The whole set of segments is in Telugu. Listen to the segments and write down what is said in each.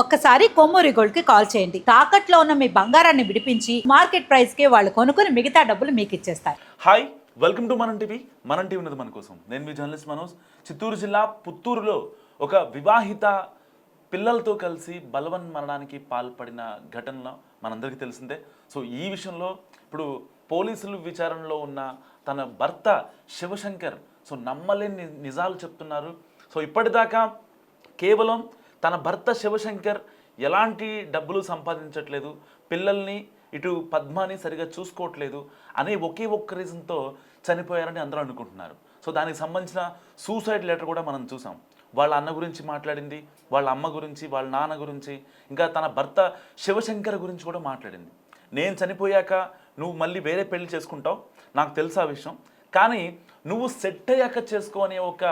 ఒక్కసారి కొమ్మూరి గోల్డ్కి కాల్ చేయండి. తాకట్లో ఉన్న మీ బంగారాన్ని విడిపించి మార్కెట్ ప్రైస్కి వాళ్ళు కొనుక్కుని మిగతా డబ్బులు మీకు ఇచ్చేస్తారు. Hi welcome to Manam TV. Manam TV ఉన్నది మన కోసం. నేను మీ జర్నలిస్ట్ మనోజ్. చిత్తూరు జిల్లా పుత్తూరులో ఒక వివాహిత పిల్లలతో కలిసి బలవన్ మరణానికి పాల్పడిన ఘటన మనందరికీ తెలిసిందే. సో ఈ విషయంలో ఇప్పుడు పోలీసులు విచారణలో ఉన్న తన భర్త శివశంకర్ సో నమ్మలేని నిజాలు చెప్తున్నారు. సో ఇప్పటిదాకా కేవలం తన భర్త శివశంకర్ ఎలాంటి డబ్బులు సంపాదించట్లేదు పిల్లల్ని ఇటు పద్మాని సరిగా చూసుకోవట్లేదు అనే ఒకే ఒక్క రీజన్తో చనిపోయారని అందరూ అనుకుంటున్నారు. సో దానికి సంబంధించిన సూసైడ్ లెటర్ కూడా మనం చూసాం. వాళ్ళ అన్న గురించి మాట్లాడింది వాళ్ళ అమ్మ గురించి వాళ్ళ నాన్న గురించి ఇంకా తన భర్త శివశంకర్ గురించి కూడా మాట్లాడింది. నేను చనిపోయాక నువ్వు మళ్ళీ వేరే పెళ్ళి చేసుకుంటావు నాకు తెలుసు ఆ విషయం. కానీ నువ్వు సెట్ అయ్యాక చేసుకో అనే ఒక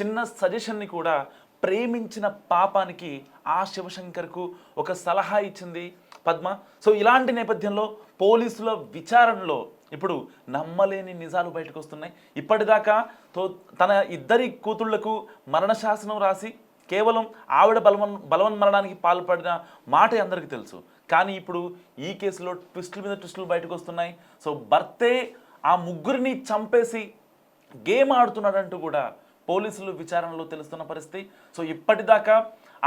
చిన్న సజెషన్ని కూడా ప్రేమించిన పాపానికి ఆ శివశంకర్కు ఒక సలహా ఇచ్చింది పద్మ. సో ఇలాంటి నేపథ్యంలో పోలీసుల విచారణలో ఇప్పుడు నమ్మలేని నిజాలు బయటకు వస్తున్నాయి. ఇప్పటిదాకా తో తన ఇద్దరి కూతుళ్ళకు మరణశాసనం రాసి కేవలం ఆవిడ బలవన్ మరణానికి పాల్పడిన మాట అందరికీ తెలుసు. కానీ ఇప్పుడు ఈ కేసులో ట్విస్టుల మీద ట్విస్టులు బయటకు వస్తున్నాయి. సో భర్తే ఆ ముగ్గురిని చంపేసి గేమ్ ఆడుతున్నాడంటూ కూడా పోలీసులు విచారణలో తెలుస్తున్న పరిస్థితి. సో ఇప్పటిదాకా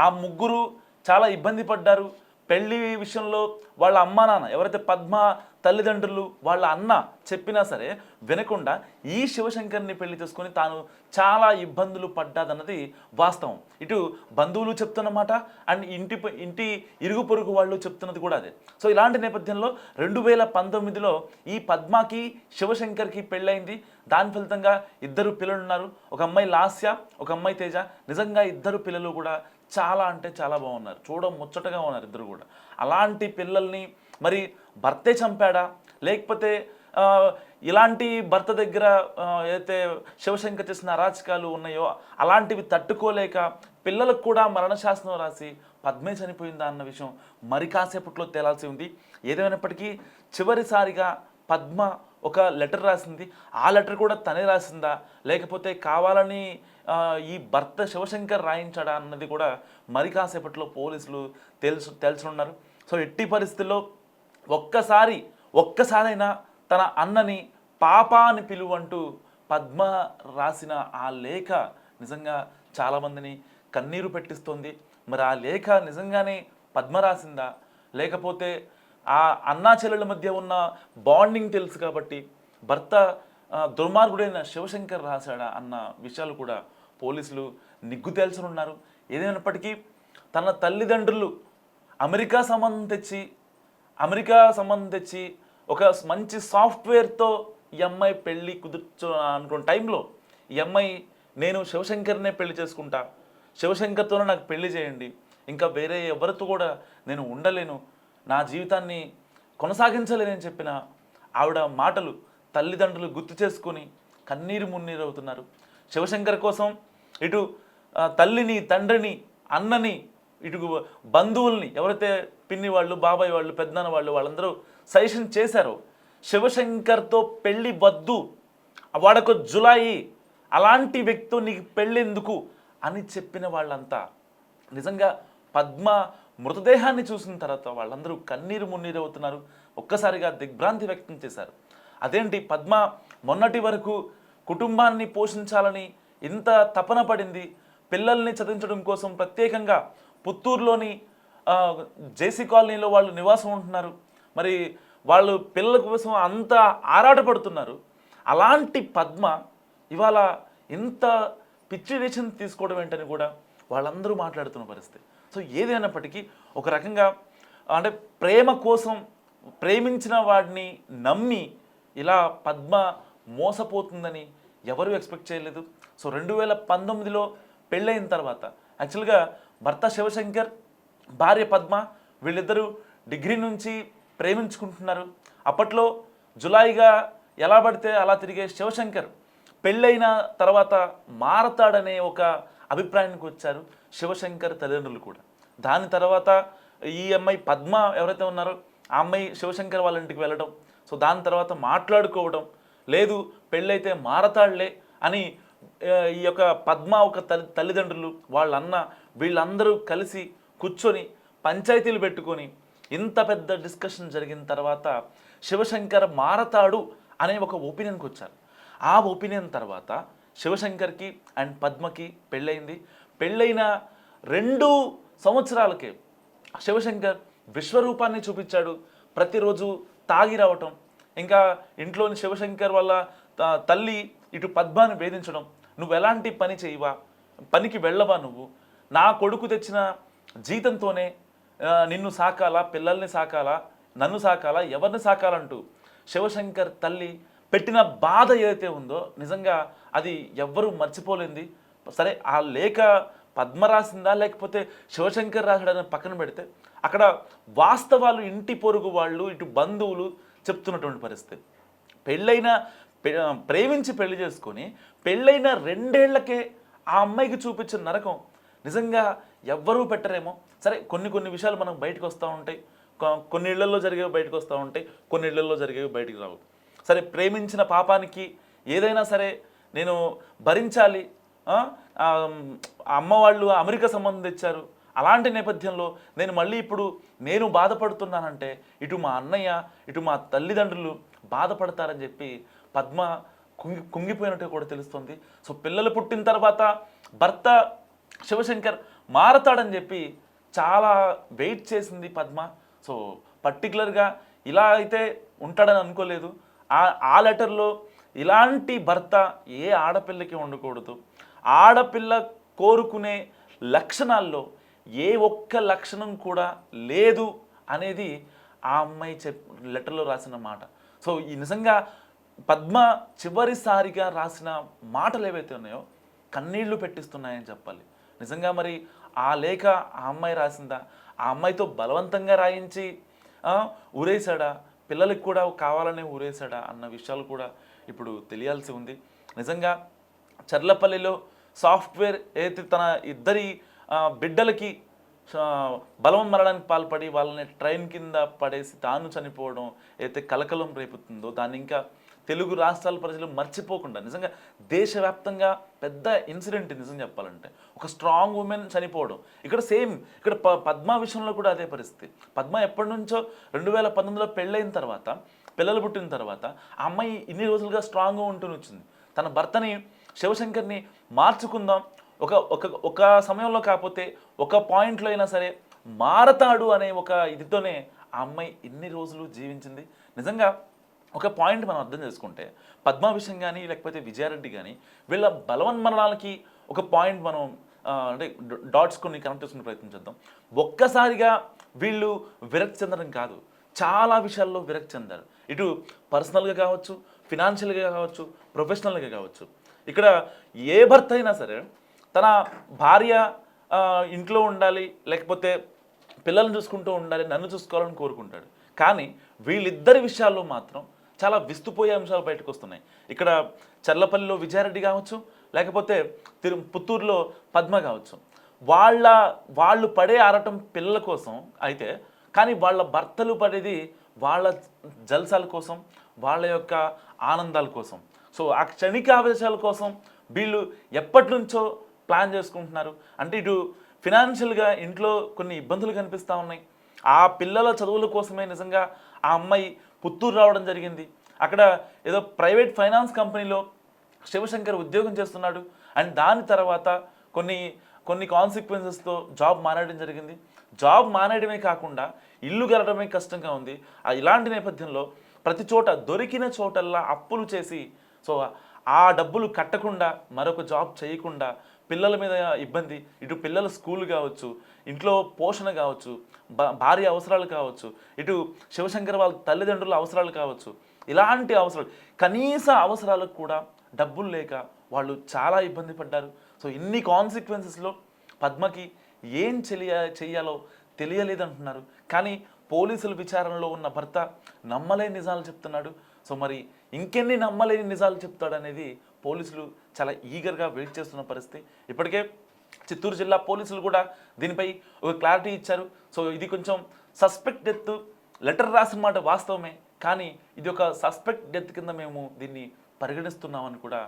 ఆ ముగ్గురు చాలా ఇబ్బంది పడ్డారు. పెళ్ళి విషయంలో వాళ్ళ అమ్మా నాన్న ఎవరైతే పద్మ తల్లిదండ్రులు వాళ్ళ అన్న చెప్పినా సరే వినకుండా ఈ శివశంకర్ని పెళ్ళి చేసుకొని తాను చాలా ఇబ్బందులు పడ్డాదన్నది వాస్తవం. ఇటు బంధువులు చెప్తున్నమాట అండ్ ఇంటి ఇంటి ఇరుగు పొరుగు వాళ్ళు చెప్తున్నది కూడా అదే. సో ఇలాంటి నేపథ్యంలో రెండు వేల పంతొమ్మిదిలో ఈ పద్మాకి శివశంకర్కి పెళ్ళైంది దాని ఫలితంగా ఇద్దరు పిల్లలు ఉన్నారు. ఒక అమ్మాయి లాస్య ఒక అమ్మాయి తేజ. నిజంగా ఇద్దరు పిల్లలు కూడా చాలా అంటే చాలా బాగున్నారు. చూడ ముచ్చటగా ఉన్నారు ఇద్దరు కూడా. అలాంటి పిల్లల్ని మరి భర్తే చంపాడా? లేకపోతే ఇలాంటి భర్త దగ్గర అయితే ఏదైతే శివశంకర్ చేసిన అరాచకాలు ఉన్నాయో అలాంటివి తట్టుకోలేక పిల్లలకు కూడా మరణశాసనం రాసి పద్మే చనిపోయిందా అన్న విషయం మరి కాసేపట్లో తేలాల్సి ఉంది. ఏదేమైనప్పటికీ చివరిసారిగా పద్మ ఒక లెటర్ రాసింది. ఆ లెటర్ కూడా తనే రాసిందా? లేకపోతే కావాలని ఈ భర్త శివశంకర్ రాయించాడా అన్నది కూడా మరి కాసేపట్లో పోలీసులు తెలుసు ఉన్నారు సో ఎట్టి పరిస్థితుల్లో ఒక్కసారి ఒక్కసారైనా తన అన్నని పాప అని పిలువంటూ పద్మ రాసిన ఆ లేఖ నిజంగా చాలామందిని కన్నీరు పెట్టిస్తోంది. మరి ఆ లేఖ నిజంగానే పద్మ రాసిందా? లేకపోతే ఆ అన్నా చెల్లెల మధ్య ఉన్న బాండింగ్ తెలుసు కాబట్టి భర్త దుర్మార్గుడైన శివశంకర్ రాశాడా అన్న విషయాలు కూడా పోలీసులు నిగ్గు తేల్చనున్నారు. ఏదైనప్పటికీ తన తల్లిదండ్రులు అమెరికా సంబంధం తెచ్చి అమెరికా సంబంధం తెచ్చి ఒక మంచి సాఫ్ట్వేర్తో ఈ అమ్మాయి పెళ్ళి కుదుర్చు అనుకున్న టైంలో ఈ అమ్మాయి నేను శివశంకర్నే పెళ్ళి చేసుకుంటా. శివశంకర్తోనే నాకు పెళ్ళి చేయండి. ఇంకా వేరే ఎవరితో కూడా నేను ఉండలేను. నా జీవితాన్ని కొనసాగించలేనని చెప్పిన ఆవిడ మాటలు తల్లిదండ్రులు గుర్తు చేసుకొని కన్నీరు మున్నీరు అవుతున్నారు. శివశంకర్ కోసం ఇటు తల్లిని తండ్రిని అన్నని ఇటు బంధువుల్ని ఎవరైతే పిన్ని వాళ్ళు బాబాయ్ వాళ్ళు పెద్దనాన్న వాళ్ళు వాళ్ళందరూ సజెషన్ చేశారు. శివశంకర్తో పెళ్ళి వద్దు. వాడకు జులాయి. అలాంటి వ్యక్తితో నీకు పెళ్ళెందుకు? అని చెప్పిన వాళ్ళంతా. నిజంగా పద్మ మృతదేహాన్ని చూసిన తర్వాత వాళ్ళందరూ కన్నీరు మున్నీరు అవుతున్నారు. ఒక్కసారిగా దిగ్భ్రాంతి వ్యక్తం చేశారు. అదేంటి పద్మ మొన్నటి వరకు కుటుంబాన్ని పోషించాలని ఇంత తపన పడింది? పిల్లల్ని చదివించడం కోసం ప్రత్యేకంగా పుత్తూరులోని జేసీ కాలనీలో వాళ్ళు నివాసం ఉంటున్నారు. మరి వాళ్ళు పిల్లల కోసం అంత ఆరాటపడుతున్నారు. అలాంటి పద్మ ఇవాళ ఇంత పిచ్చి డెసిషన్ తీసుకోవడం ఏంటని కూడా వాళ్ళందరూ మాట్లాడుతున్న పరిస్థితి. సో ఏదైనప్పటికీ ఒక రకంగా అంటే ప్రేమ కోసం ప్రేమించిన వాడిని నమ్మి ఇలా పద్మ మోసపోతుందని ఎవరు ఎక్స్పెక్ట్ చేయలేదు. సో రెండు వేల పంతొమ్మిదిలో పెళ్ళైన తర్వాత యాక్చువల్గా భర్త శివశంకర్ భార్య పద్మ వీళ్ళిద్దరూ డిగ్రీ నుంచి ప్రేమించుకుంటున్నారు. అప్పట్లో జులాయిగా ఎలా పడితే అలా తిరిగే శివశంకర్ పెళ్ళైన తర్వాత మారతాడనే ఒక అభిప్రాయానికి వచ్చారు శివశంకర్ తల్లిదండ్రులు కూడా. దాని తర్వాత ఈ అమ్మాయి పద్మ ఎవరైతే ఉన్నారో ఆ అమ్మాయి శివశంకర్ వాళ్ళ ఇంటికి వెళ్ళడం సో దాని తర్వాత మాట్లాడుకోవడం లేదు పెళ్ళైతే మారతాడులే అని ఈ యొక్క పద్మ ఒక తల్లి తల్లిదండ్రులు వాళ్ళన్న వీళ్ళందరూ కలిసి కూర్చొని పంచాయతీలు పెట్టుకొని ఇంత పెద్ద డిస్కషన్ జరిగిన తర్వాత శివశంకర్ మారతాడు అనే ఒక ఒపీనియన్కి వచ్చారు. ఆ ఒపీనియన్ తర్వాత శివశంకర్కి అండ్ పద్మకి పెళ్ళయింది. పెళ్ళైన రెండు సంవత్సరాలకే శివశంకర్ విశ్వరూపాన్ని చూపించాడు. ప్రతిరోజు తాగి రావటం ఇంకా ఇంట్లోని శివశంకర్ వల్ల తల్లి ఇటు పద్మాని వేధించడం నువ్వు ఎలాంటి పని చేయవా? పనికి వెళ్ళవా నువ్వు? నా కొడుకు తెచ్చిన జీతంతోనే నిన్ను సాకాలా పిల్లల్ని సాకాలా నన్ను సాకాలా ఎవరిని సాకాలంటూ శివశంకర్ తల్లి పెట్టిన బాధ ఏదైతే ఉందో నిజంగా అది ఎవ్వరూ మర్చిపోలేంది. సరే ఆ లేఖ పద్మ రాసిందా లేకపోతే శివశంకర్ రాశాడని పక్కన పెడితే అక్కడ వాస్తవాలు ఇంటి పొరుగు వాళ్ళు ఇటు బంధువులు చెప్తున్నటువంటి పరిస్థితి. పెళ్ళైన ప్రేమించి పెళ్ళి చేసుకొని పెళ్ళైన రెండేళ్ళకే ఆ అమ్మాయికి చూపించిన నరకం నిజంగా ఎవ్వరూ పెట్టరేమో. సరే కొన్ని కొన్ని విషయాలు మనకు బయటకు వస్తూ ఉంటాయి. కొన్ని ఇళ్ళలో జరిగేవి బయటకు వస్తూ ఉంటాయి. కొన్ని ఇళ్ళలో జరిగేవి బయటకు రావు. సరే ప్రేమించిన పాపానికి ఏదైనా సరే నేను భరించాలి. అమ్మవాళ్ళు అమ్మ వాళ్ళు అమెరికా సంబంధం తెచ్చారు. అలాంటి నేపథ్యంలో నేను మళ్ళీ ఇప్పుడు నేను బాధపడుతున్నానంటే ఇటు మా అన్నయ్య ఇటు మా తల్లిదండ్రులు బాధపడతారని చెప్పి పద్మ కుంగి కుంగిపోయినట్టు కూడా తెలుస్తుంది. సో పిల్లలు పుట్టిన తర్వాత భర్త శివశంకర్ మారతాడని చెప్పి చాలా వెయిట్ చేసింది పద్మ. సో పర్టికులర్గా ఇలా అయితే ఉంటాడని అనుకోలేదు. ఆ ఆ లెటర్లో ఇలాంటి భర్త ఏ ఆడపిల్లకి ఉండకూడదు. ఆడపిల్ల కోరుకునే లక్షణాల్లో ఏ ఒక్క లక్షణం కూడా లేదు అనేది ఆ అమ్మాయి చెప్ లెటర్లో రాసిన మాట. సో ఈ నిజంగా పద్మ చివరిసారిగా రాసిన మాటలు ఏవైతే ఉన్నాయో కన్నీళ్ళు పెట్టిస్తున్నాయని చెప్పాలి. నిజంగా మరి ఆ లేఖ ఆ అమ్మాయి రాసిందా? ఆ అమ్మాయితో బలవంతంగా రాయించి ఊరేసాడా ఊరేశాడా? పిల్లలకి కూడా కావాలనే ఊరేశాడా? అన్న విషయాలు కూడా ఇప్పుడు తెలియాల్సి ఉంది. నిజంగా చర్లపల్లిలో సాఫ్ట్వేర్ ఏదైతే తన ఇద్దరి బిడ్డలకి బలవం మరణానికి పాల్పడి వాళ్ళని ట్రైన్ కింద పడేసి తాను చనిపోవడం ఏదైతే కలకలం రేపుతుందో దాన్ని ఇంకా తెలుగు రాష్ట్రాల ప్రజలు మర్చిపోకుండా నిజంగా దేశవ్యాప్తంగా పెద్ద ఇన్సిడెంట్ నిజం చెప్పాలంటే ఒక స్ట్రాంగ్ ఉమెన్ చనిపోవడం. ఇక్కడ సేమ్ ఇక్కడ ప పద్మ విషయంలో కూడా అదే పరిస్థితి. పద్మ ఎప్పటి నుంచో రెండు వేల పంతొమ్మిదిలో పెళ్ళైన తర్వాత పిల్లలు పుట్టిన తర్వాత ఆ అమ్మాయి ఇన్ని రోజులుగా స్ట్రాంగ్గా ఉంటూనే వచ్చింది. తన భర్తని శివశంకర్ని మార్చుకుందాం. ఒక ఒక ఒక సమయంలో కాకపోతే ఒక పాయింట్లో అయినా సరే మారతాడు అనే ఒక ఇదితోనే ఆ అమ్మాయి ఇన్ని రోజులు జీవించింది. నిజంగా ఒక పాయింట్ మనం అర్థం చేసుకుంటే పద్మ విషయం కానీ లేకపోతే విజయారెడ్డి కానీ వీళ్ళ బలవన్మరణాలకి ఒక పాయింట్ మనం అంటే డాట్స్ కొన్ని కనెక్ట్ చేసుకునే ప్రయత్నం చేద్దాం. ఒక్కసారిగా వీళ్ళు విరక్తి చెందడం కాదు. చాలా విషయాల్లో విరక్తి చెందారు. ఇటు పర్సనల్గా కావచ్చు ఫినాన్షియల్గా కావచ్చు ప్రొఫెషనల్గా కావచ్చు. ఇక్కడ ఏ భర్త అయినా సరే తన భార్య ఇంట్లో ఉండాలి లేకపోతే పిల్లల్ని చూసుకుంటూ ఉండాలి నన్ను చూసుకోవాలని కోరుకుంటాడు. కానీ వీళ్ళిద్దరి విషయాల్లో మాత్రం చాలా విస్తుపోయే అంశాలు బయటకు వస్తున్నాయి ఇక్కడ చర్లపల్లిలో విజయారెడ్డి కావచ్చు లేకపోతే తిరు పుత్తూరులో పద్మ కావచ్చు. వాళ్ళ వాళ్ళు పడే ఆరటం పిల్లల కోసం అయితే కానీ వాళ్ళ భర్తలు పడేది వాళ్ళ జల్సాల కోసం వాళ్ళ యొక్క ఆనందాల కోసం. సో ఆ క్షణిక ఆవేశాల కోసం వీళ్ళు ఎప్పటి నుంచో ప్లాన్ చేసుకుంటున్నారు. అంటే ఇటు ఫినాన్షియల్గా ఇంట్లో కొన్ని ఇబ్బందులు కనిపిస్తూ ఉన్నాయి. ఆ పిల్లల చదువుల కోసమే నిజంగా ఆ అమ్మాయి పుత్తూరు రావడం జరిగింది. అక్కడ ఏదో ప్రైవేట్ ఫైనాన్స్ కంపెనీలో శివశంకర్ ఉద్యోగం చేస్తున్నాడు. అండ్ దాని తర్వాత కొన్ని కొన్ని కాన్సిక్వెన్సెస్తో జాబ్ మానేయడం జరిగింది. జాబ్ మానేయడమే కాకుండా ఇల్లు గెలడమే కష్టంగా ఉంది. ఇలాంటి నేపథ్యంలో ప్రతి చోట దొరికిన చోటల్లా అప్పులు చేసి సో ఆ డబ్బులు కట్టకుండా మరొక జాబ్ చేయకుండా పిల్లల మీద ఇబ్బంది ఇటు పిల్లల స్కూల్ కావచ్చు ఇంట్లో పోషణ కావచ్చు భార్య అవసరాలు కావచ్చు ఇటు శివశంకర్ వాళ్ళ తల్లిదండ్రుల అవసరాలు కావచ్చు ఇలాంటి అవసరాలు కనీస అవసరాలకు కూడా డబ్బులు లేక వాళ్ళు చాలా ఇబ్బంది పడ్డారు. సో ఇన్ని కాన్సిక్వెన్సెస్లో పద్మకి ఏం చెయ్య చెయ్యాలో తెలియలేదంటున్నారు. కానీ పోలీసుల విచారణలో ఉన్న భర్త నమ్మలేని నిజాలు చెప్తున్నాడు. సో మరి ఇంకెన్ని నమ్మలేని నిజాలు చెప్తాడనేది పోలీసులు చాలా ఈగర్గా వెయిట్ చేస్తున్న పరిస్థితి. ఇప్పటికే చిత్తూరు జిల్లా పోలీసులు కూడా దీనిపై ఒక క్లారిటీ ఇచ్చారు. సో ఇది కొంచెం సస్పెక్ట్ డెత్ లెటర్ రాసిన మాట వాస్తవమే కానీ ఇది ఒక సస్పెక్ట్ డెత్ కింద మేము దీన్ని పరిగణిస్తున్నామని కూడా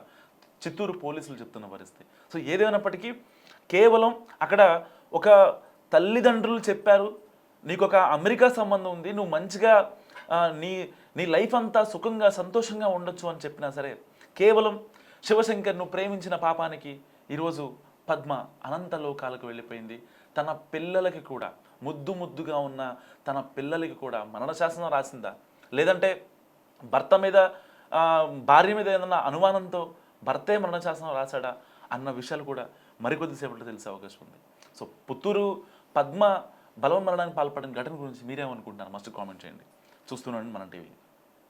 చిత్తూరు పోలీసులు చెప్తున్న పరిస్థితి. సో ఏదేమైనప్పటికీ కేవలం అక్కడ ఒక తల్లిదండ్రులు చెప్పారు. నీకు ఒక అమెరికా సంబంధం ఉంది నువ్వు మంచిగా నీ నీ లైఫ్ అంతా సుఖంగా సంతోషంగా ఉండొచ్చు అని చెప్పినా సరే కేవలం శివశంకర్ నువ్వు ప్రేమించిన పాపానికి ఈరోజు పద్మ అనంత లోకాలకు వెళ్ళిపోయింది. తన పిల్లలకి కూడా ముద్దు ముద్దుగా ఉన్న తన పిల్లలకి కూడా మరణ శాసనం రాసిందా? లేదంటే భర్త మీద భార్య మీద ఏదన్నా అనుమానంతో భర్తే మరణ శాసనం రాశాడా? అన్న విషయాలు కూడా మరికొద్దిసేపట్లో తెలిసే అవకాశం ఉంది. సో పుత్తూరు పద్మ బలవన్ మరణానికి పాల్పడిన ఘటన గురించి మీరేమనుకుంటున్నారు? మస్ట్ కామెంట్ చేయండి. చూస్తున్నాండి మన టీవీ